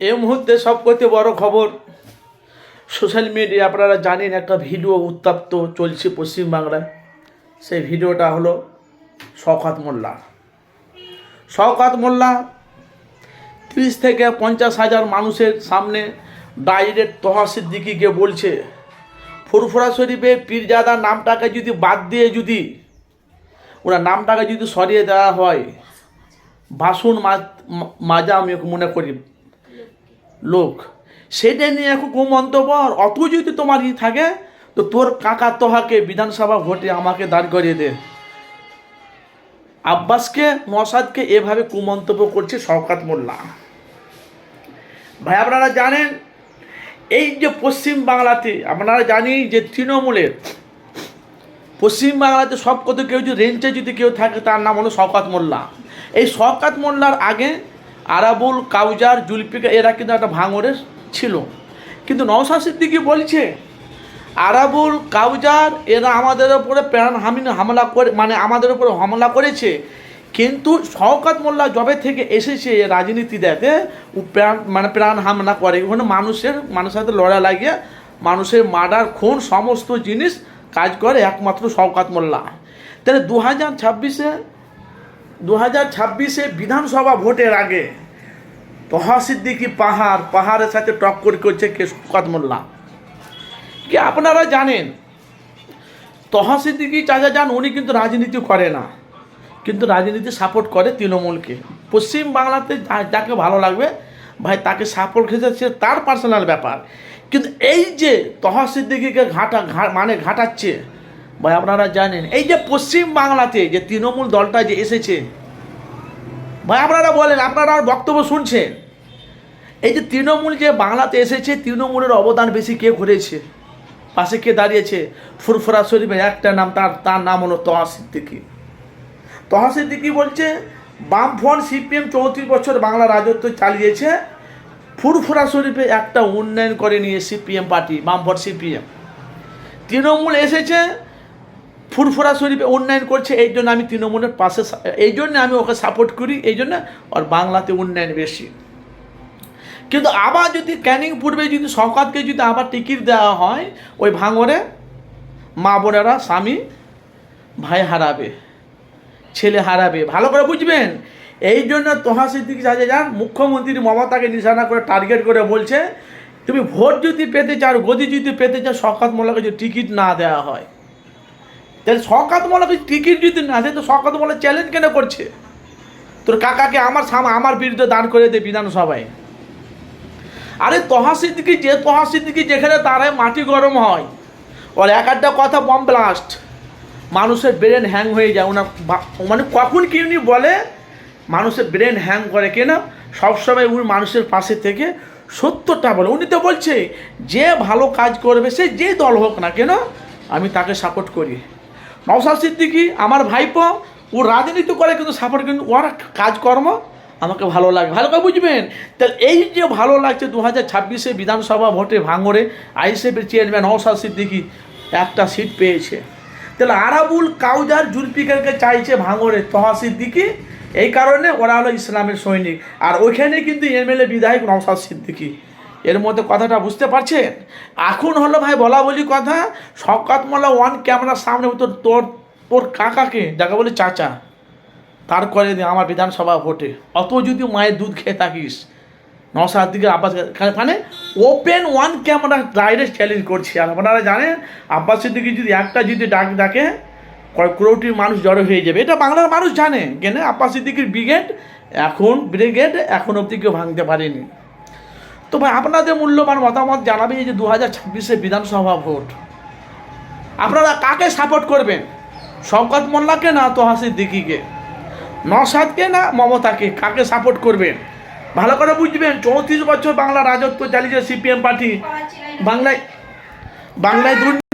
এই মুহূর্তে সব করতে বড় খবর সোশ্যাল মিডিয়া আপনারা জানেন একটা ভিডিও উত্তপ্ত চলছে পশ্চিমবাংলায়। সেই ভিডিওটা হলো শওকাত মোল্লা। শওকাত মোল্লা তিরিশ থেকে পঞ্চাশ হাজার মানুষের সামনে ডাইরেক্ট তহা সিদ্দিকিকে বলছে, ফুরফুরা শরীফে পীরজাদার নামটাকে যদি বাদ দিয়ে যদি ওনার নামটাকে যদি সরিয়ে দেওয়া হয় বাসন মাজা আমি মনে করি লোক। সেটা নিয়ে এখন আর অত যদি তোমার ই থাকে, তো তোর কাকা তোহাকে বিধানসভা ভোটে আমাকে দাঁড় করিয়ে দে। আব্বাসকে নসাদকে এভাবে কুমন্তব্য করছে শওকাত মোল্লা। ভাই, আপনারা জানেন, এই যে পশ্চিম বাংলাতে, আপনারা জানি যে তৃণমূলের পশ্চিম বাংলাতে সব কত কেউ যদি রেঞ্চে যদি কেউ থাকে, তার নাম হলো শওকাত মোল্লা। এই শওকাত মোল্লার আগে আরাবুল কাউজার জুলফিকার এরা কিন্তু একটা ভাঙরের ছিল। কিন্তু নওশা সিদ্দিকি বলছে, আরাবুল কাউজার, এরা আমাদের ওপরে প্রাণ হামিন হামলা করে মানে আমাদের উপরে হামলা করেছে। কিন্তু শওকাত মোল্লা জবে থেকে এসেছে রাজনীতি দেখে প্রাণ মানে প্রাণ হামলা করে। ওখানে মানুষের মানুষের সাথে লড়া লাগিয়ে মানুষের মার্ডার, খুন, সমস্ত জিনিস কাজ করে একমাত্র শওকাত মোল্লা। তাহলে দু হাজার ছাব্বিশে দু হাজার ছাব্বিশে বিধানসভা ভোটের আগে তহা সিদ্দিকি পাহাড়, পাহাড়ের সাথে টক্কর করছে কে শওকাত মোল্লা। কি আপনারা জানেন তহা সিদ্দিকি চাচা যান, উনি কিন্তু রাজনীতি করে না। কিন্তু রাজনীতি সাপোর্ট করে তৃণমূলকে। পশ্চিম বাংলাতে যাকে ভালো লাগবে, ভাই তাকে সাপোর্ট খেতে সে তার পার্সোনাল ব্যাপার। কিন্তু এই যে তহা সিদ্দিকিকে ঘাটা মানে ঘাটাচ্ছে ভাই, আপনারা জানেন, এই যে পশ্চিম বাংলাতে যে তৃণমূল দলটা যে এসেছে, ভাই, আপনারা বলেন, আপনারা আমার বক্তব্য শুনছেন? এই যে তৃণমূল যে বাংলাতে এসেছে, তৃণমূলের অবদান বেশি কে করেছে পাশে কে দাঁড়িয়েছে? ফুরফুরা শরীফের একটা নাম, তার তার নাম হলো তহা সিদ্দিকি। তহা বলছে, বামফ্রন্ট সিপিএম চৌত্রিশ বছর বাংলা রাজত্ব চালিয়েছে, ফুরফুরা শরীফে একটা উন্নয়ন করে নিয়ে সিপিএম পার্টি, বামফ্রন্ট সিপিএম। তৃণমূল এসেছে ফুরফুরা শরীফে উন্নয়ন করছে, এই জন্য আমি তৃণমূলের পাশে এই জন্য আমি ওকে সাপোর্ট করি, এই জন্য আর বাংলাতে উন্নয়ন বেশি। কিন্তু আবার যদি ক্যানিং পূর্বে যদি সরকারকে যদি আবার টিকিট দেওয়া হয়, ওই ভাঙরে মা বোনেরা স্বামী, ভাই হারাবে, ছেলে হারাবে। ভালো করে বুঝবেন? এই জন্য তোহা সিদ্দিকি সাজে যান মুখ্যমন্ত্রী মমতাকে নিশানা করে টার্গেট করে বলছে, তুমি ভোট যদি পেতে চাও, গদি যদি পেতে চাও শকাত মোল্লাকে যদি টিকিট না দেওয়া হয়। তাহলে শকাত মোল্লাকে টিকিট যদি না দেয়, তো শকাত মোল্লা চ্যালেঞ্জ কেন করছে? তোর কাকাকে আমার আমার বিরুদ্ধে দান করে দে বিধানসভায়। আরে তহা সিদ্দিকি যে তহা সিদ্দিকি যেখানে তারাই মাটি গরম হয়, ওর এক একটা কথা বম ব্লাস্ট মানুষের ব্রেন হ্যাং হয়ে যায়, ওনার মানে কখন কি উনি বলে, মানুষের ব্রেন হ্যাং করে কেন, সবসময় উনি মানুষের পাশে থেকে সত্যটা বলে। উনি তো বলছে, যে ভালো কাজ করবে, সে যে দল হোক না কেন, আমি তাকে সাপোর্ট করি। নওশাদ সিদ্দিকি, আমার ভাইপো, ও রাজনীতি করে কিন্তু সাপোর্ট কিন্তু ওর কাজকর্ম আমাকে ভালো লাগে। ভালো করে বুঝবেন? তাহলে এই যে ভালো লাগছে দু হাজার ছাব্বিশে বিধানসভা ভোটে ভাঙরে আইসিএফের চেয়ারম্যান নওশাদ সিদ্দিকি একটা সিট পেয়েছে। তাহলে আরাবুল কাউজার জুলফিকারকে চাইছে ভাঙরে তহা সিদ্দিকি, এই কারণে ওরা হলো ইসলামের সৈনিক। আর ওইখানে কিন্তু এমএলএ বিধায়ক নওশাদ সিদ্দিকি। এর মধ্যে কথাটা বুঝতে পারছেন? এখন হলো ভাই বলা বলি কথা শকাত ওয়ান ক্যামেরার সামনে তোর তোর তোর কাকাকে? যাকে বলে চাচা। তার করে দে আমার বিধানসভা ভোটে। অত যদি মায়ের দুধ খেয়ে থাকিস নশার দিকে আব্বাস মানে open one camera direct challenge করছি। আর আপনারা জানেন আব্বাসের দিকে যদি একটা যদি ডাক ডাকে কয়েক কোটির মানুষ জড়ো হয়ে যাবে। এটা বাংলার মানুষ জানে। কেন? আব্বাস সিদ্দিকির ব্রিগেড এখন ব্রিগেড এখন অবধি কেউ ভাঙতে পারেনি। তো ভাই, আপনাদের মূল্যবান মতামত জানাবে এই যে দু হাজার ছাব্বিশে বিধানসভা ভোট। আপনারা কাকে সাপোর্ট করবেন? শওকত মোল্লাকে না তোহাসির দিকিকে নসাদকে না মমতাকে? কাকে সাপোর্ট করবেন? ভালো করে বুঝবেন, চৌত্রিশ বছর বাংলা রাজত্ব চালিয়েছে সিপিএম পার্টি। বাংলায় বাংলায় দুর্নীতি